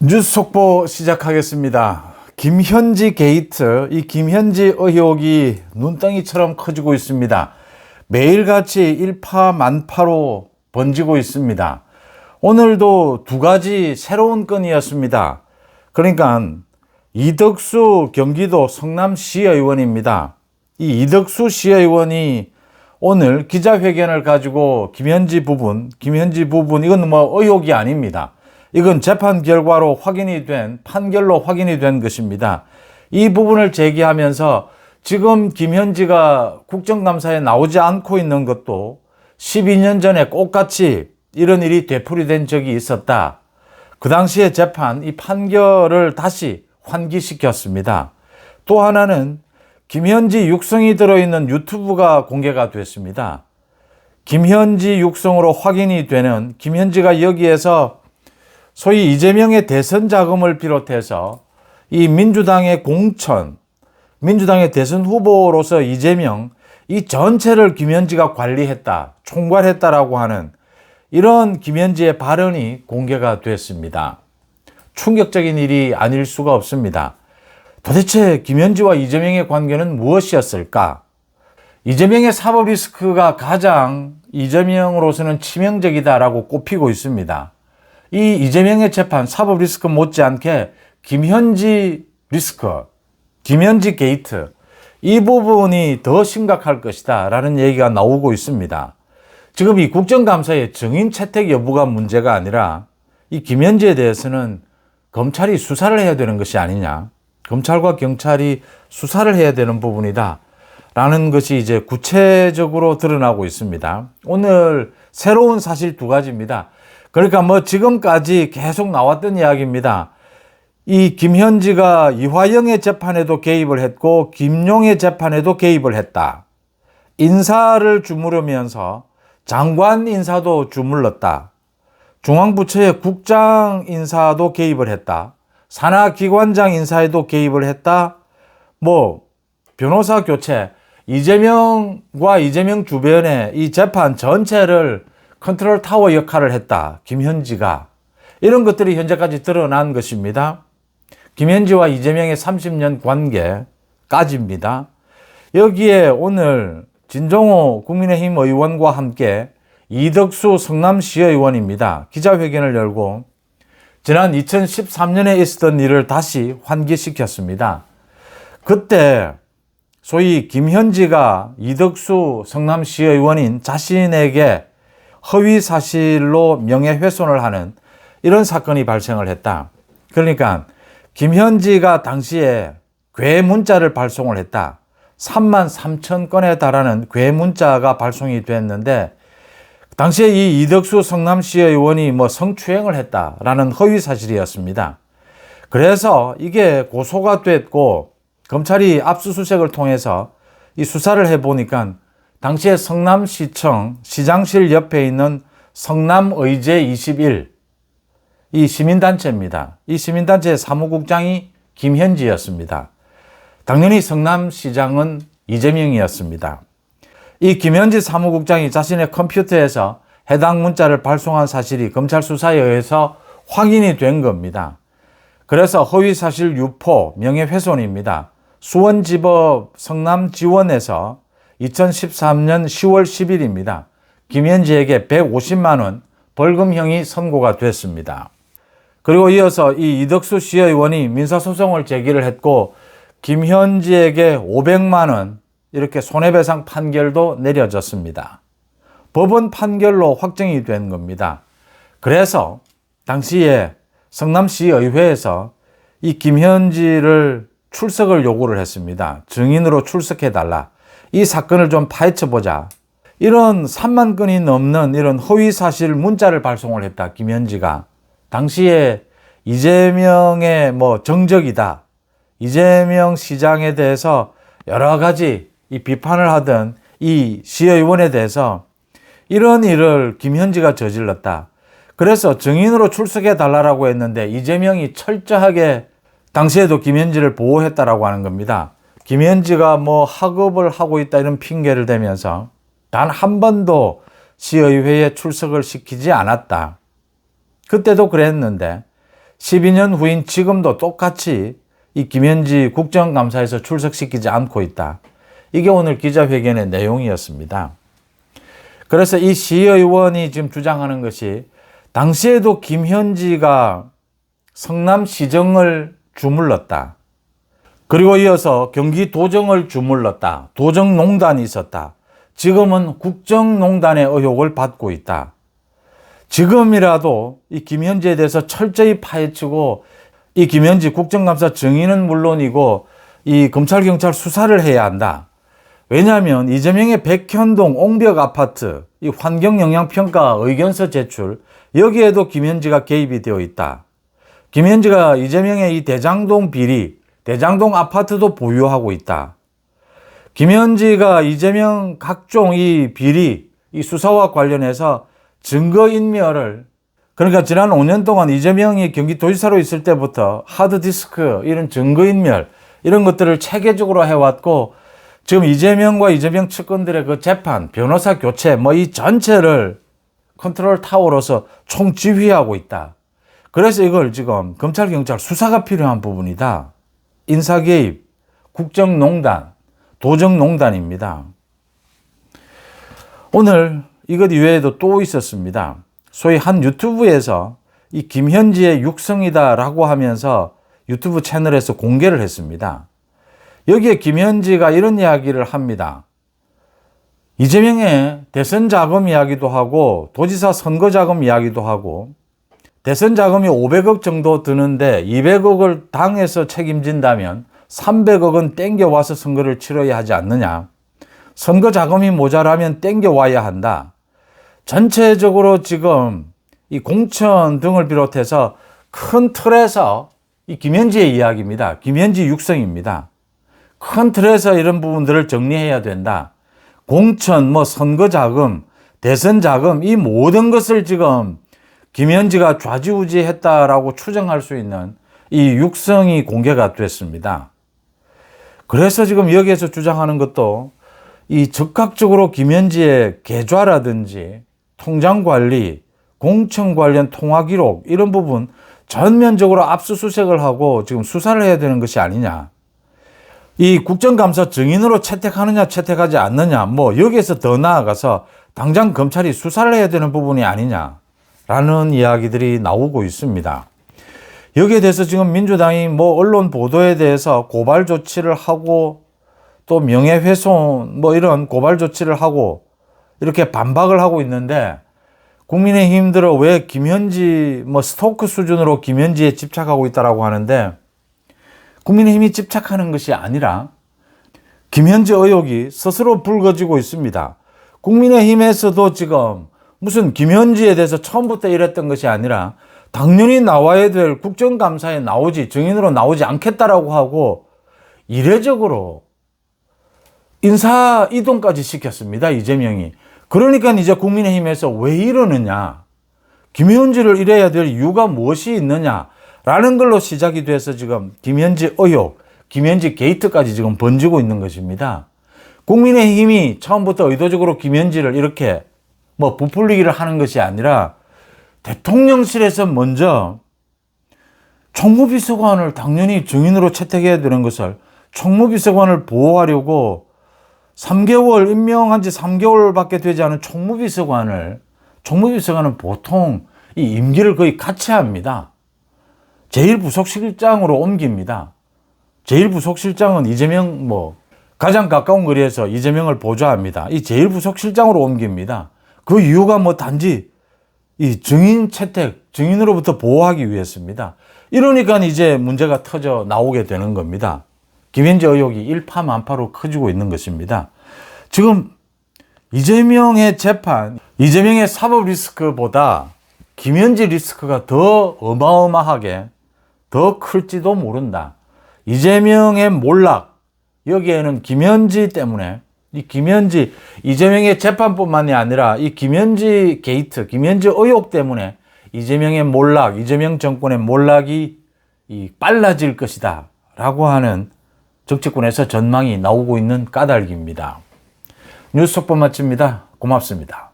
뉴스 속보 시작하겠습니다. 김현지 게이트, 이 김현지 의혹이 눈덩이처럼 커지고 있습니다. 매일같이 일파만파로 번지고 있습니다. 오늘도 두 가지 새로운 건이었습니다. 그러니까 이덕수 경기도 성남시의원입니다. 이 이덕수 시의원이 오늘 기자회견을 가지고 김현지 부분, 김현지 부분, 이건 뭐 의혹이 아닙니다. 이건 재판 결과로 확인이 된, 판결로 확인이 된 것입니다. 이 부분을 제기하면서 지금 김현지가 국정감사에 나오지 않고 있는 것도 12년 전에 똑같이 이런 일이 되풀이된 적이 있었다. 그 당시에 재판, 이 판결을 다시 환기시켰습니다. 또 하나는 김현지 육성이 들어있는 유튜브가 공개가 됐습니다. 김현지 육성으로 확인이 되는 김현지가 여기에서 소위 이재명의 대선 자금을 비롯해서 이 민주당의 공천, 민주당의 대선 후보로서 이재명 이 전체를 김현지가 관리했다, 총괄했다라고 하는 이런 김현지의 발언이 공개가 됐습니다. 충격적인 일이 아닐 수가 없습니다. 도대체 김현지와 이재명의 관계는 무엇이었을까? 이재명의 사법 리스크가 가장 이재명으로서는 치명적이다라고 꼽히고 있습니다. 이 이재명의 재판 사법 리스크 못지않게 김현지 리스크, 김현지 게이트 이 부분이 더 심각할 것이다 라는 얘기가 나오고 있습니다. 지금 이 국정감사의 증인 채택 여부가 문제가 아니라 이 김현지에 대해서는 검찰이 수사를 해야 되는 것이 아니냐. 검찰과 경찰이 수사를 해야 되는 부분이다. 라는 것이 이제 구체적으로 드러나고 있습니다. 오늘 새로운 사실 두 가지입니다. 그러니까 뭐 지금까지 계속 나왔던 이야기입니다. 이 김현지가 이화영의 재판에도 개입을 했고 김용의 재판에도 개입을 했다. 인사를 주무르면서 장관 인사도 주물렀다. 중앙부처의 국장 인사도 개입을 했다. 산하기관장 인사에도 개입을 했다. 뭐 변호사 교체 이재명과 이재명 주변의 이 재판 전체를 컨트롤 타워 역할을 했다. 김현지가. 이런 것들이 현재까지 드러난 것입니다. 김현지와 이재명의 30년 관계까지입니다. 여기에 오늘 진종호 국민의힘 의원과 함께 이덕수 성남시의원입니다. 기자회견을 열고 지난 2013년에 있었던 일을 다시 환기시켰습니다. 그때 소위 김현지가 이덕수 성남시의원인 자신에게 허위 사실로 명예훼손을 하는 이런 사건이 발생을 했다. 그러니까 김현지가 당시에 괴 문자를 발송을 했다. 3만 3천 건에 달하는 괴 문자가 발송이 됐는데 당시에 이 이덕수 성남시 의원이 뭐 성추행을 했다라는 허위 사실이었습니다. 그래서 이게 고소가 됐고 검찰이 압수수색을 통해서 이 수사를 해보니까 당시에 성남시청 시장실 옆에 있는 성남의제 21, 이 시민단체입니다. 이 시민단체의 사무국장이 김현지였습니다. 당연히 성남시장은 이재명이었습니다. 이 김현지 사무국장이 자신의 컴퓨터에서 해당 문자를 발송한 사실이 검찰 수사에 의해서 확인이 된 겁니다. 그래서 허위사실 유포, 명예훼손입니다. 수원지법 성남지원에서 2013년 10월 10일입니다. 김현지에게 150만 원 벌금형이 선고가 됐습니다. 그리고 이어서 이 이덕수 시의원이 민사소송을 제기를 했고 김현지에게 500만 원 이렇게 손해배상 판결도 내려졌습니다. 법원 판결로 확정이 된 겁니다. 그래서 당시에 성남시 의회에서 이 김현지를 출석을 요구를 했습니다. 증인으로 출석해 달라. 이 사건을 좀 파헤쳐 보자. 이런 3만 건이 넘는 이런 허위 사실 문자를 발송을 했다. 김현지가 당시에 이재명의 뭐 정적이다. 이재명 시장에 대해서 여러 가지 이 비판을 하던 이 시의원에 대해서 이런 일을 김현지가 저질렀다. 그래서 증인으로 출석해 달라고 했는데 이재명이 철저하게 당시에도 김현지를 보호했다라고 하는 겁니다. 김현지가 뭐 학업을 하고 있다 이런 핑계를 대면서 단 한 번도 시의회에 출석을 시키지 않았다. 그때도 그랬는데 12년 후인 지금도 똑같이 이 김현지 국정감사에서 출석시키지 않고 있다. 이게 오늘 기자회견의 내용이었습니다. 그래서 이 시의원이 지금 주장하는 것이 당시에도 김현지가 성남시정을 주물렀다. 그리고 이어서 경기도정을 주물렀다. 도정농단이 있었다. 지금은 국정농단의 의혹을 받고 있다. 지금이라도 이 김현지에 대해서 철저히 파헤치고 이 김현지 국정감사 증인은 물론이고 이 검찰 경찰 수사를 해야 한다. 왜냐하면 이재명의 백현동 옹벽 아파트 이 환경 영향 평가 의견서 제출 여기에도 김현지가 개입이 되어 있다. 김현지가 이재명의 이 대장동 비리, 대장동 아파트도 보유하고 있다. 김현지가 이재명 각종 이 비리, 이 수사와 관련해서 증거인멸을 그러니까 지난 5년 동안 이재명이 경기도지사로 있을 때부터 하드디스크 이런 증거인멸 이런 것들을 체계적으로 해왔고 지금 이재명과 이재명 측근들의 그 재판, 변호사 교체 뭐 이 전체를 컨트롤 타워로서 총 지휘하고 있다. 그래서 이걸 지금 검찰 경찰 수사가 필요한 부분이다. 인사 개입, 국정농단, 도정농단입니다. 오늘 이것 이외에도 또 있었습니다. 소위 한 유튜브에서 이 김현지의 육성이다라고 하면서 유튜브 채널에서 공개를 했습니다. 여기에 김현지가 이런 이야기를 합니다. 이재명의 대선 자금 이야기도 하고 도지사 선거 자금 이야기도 하고 대선 자금이 500억 정도 드는데 200억을 당에서 책임진다면 300억은 땡겨와서 선거를 치러야 하지 않느냐. 선거 자금이 모자라면 땡겨와야 한다. 전체적으로 지금 이 공천 등을 비롯해서 큰 틀에서 이 김현지의 이야기입니다. 김현지 육성입니다. 큰 틀에서 이런 부분들을 정리해야 된다. 공천, 뭐 선거 자금, 대선 자금 이 모든 것을 지금 김현지가 좌지우지했다라고 추정할 수 있는 이 육성이 공개가 됐습니다. 그래서 지금 여기에서 주장하는 것도 이 적극적으로 김현지의 계좌라든지 통장 관리, 공천 관련 통화 기록 이런 부분 전면적으로 압수수색을 하고 지금 수사를 해야 되는 것이 아니냐. 이 국정감사 증인으로 채택하느냐 채택하지 않느냐 뭐 여기에서 더 나아가서 당장 검찰이 수사를 해야 되는 부분이 아니냐 라는 이야기들이 나오고 있습니다. 여기에 대해서 지금 민주당이 뭐 언론 보도에 대해서 고발 조치를 하고 또 명예훼손 뭐 이런 고발 조치를 하고 이렇게 반박을 하고 있는데 국민의힘들은 왜 김현지 뭐 스토크 수준으로 김현지에 집착하고 있다라고 하는데 국민의힘이 집착하는 것이 아니라 김현지 의혹이 스스로 불거지고 있습니다. 국민의힘에서도 지금 무슨 김현지에 대해서 처음부터 이랬던 것이 아니라 당연히 나와야 될 국정감사에 나오지 증인으로 나오지 않겠다라고 하고 이례적으로 인사 이동까지 시켰습니다. 이재명이. 그러니까 이제 국민의힘에서 왜 이러느냐. 김현지를 이래야 될 이유가 무엇이 있느냐 라는 걸로 시작이 돼서 지금 김현지 의혹, 김현지 게이트까지 지금 번지고 있는 것입니다. 국민의힘이 처음부터 의도적으로 김현지를 이렇게 뭐 부풀리기를 하는 것이 아니라 대통령실에서 먼저 총무비서관을 당연히 증인으로 채택해야 되는 것을 총무비서관을 보호하려고 3개월 임명한 지 3개월밖에 되지 않은 총무비서관을 총무비서관은 보통 이 임기를 거의 같이 합니다. 제1부속실장으로 옮깁니다. 제1부속실장은 이재명 뭐 가장 가까운 거리에서 이재명을 보좌합니다. 이 제1부속실장으로 옮깁니다. 그 이유가 뭐 단지 이 증인 채택, 증인으로부터 보호하기 위해서입니다. 이러니까 이제 문제가 터져 나오게 되는 겁니다. 김현지 의혹이 일파만파로 커지고 있는 것입니다. 지금 이재명의 재판, 이재명의 사법 리스크보다 김현지 리스크가 더 어마어마하게 더 클지도 모른다. 이재명의 몰락, 여기에는 김현지 때문에 이 김현지, 이재명의 재판뿐만이 아니라 이 김현지 게이트, 김현지 의혹 때문에 이재명의 몰락, 이재명 정권의 몰락이 이 빨라질 것이다. 라고 하는 정치권에서 전망이 나오고 있는 까닭입니다. 뉴스 속보 마칩니다. 고맙습니다.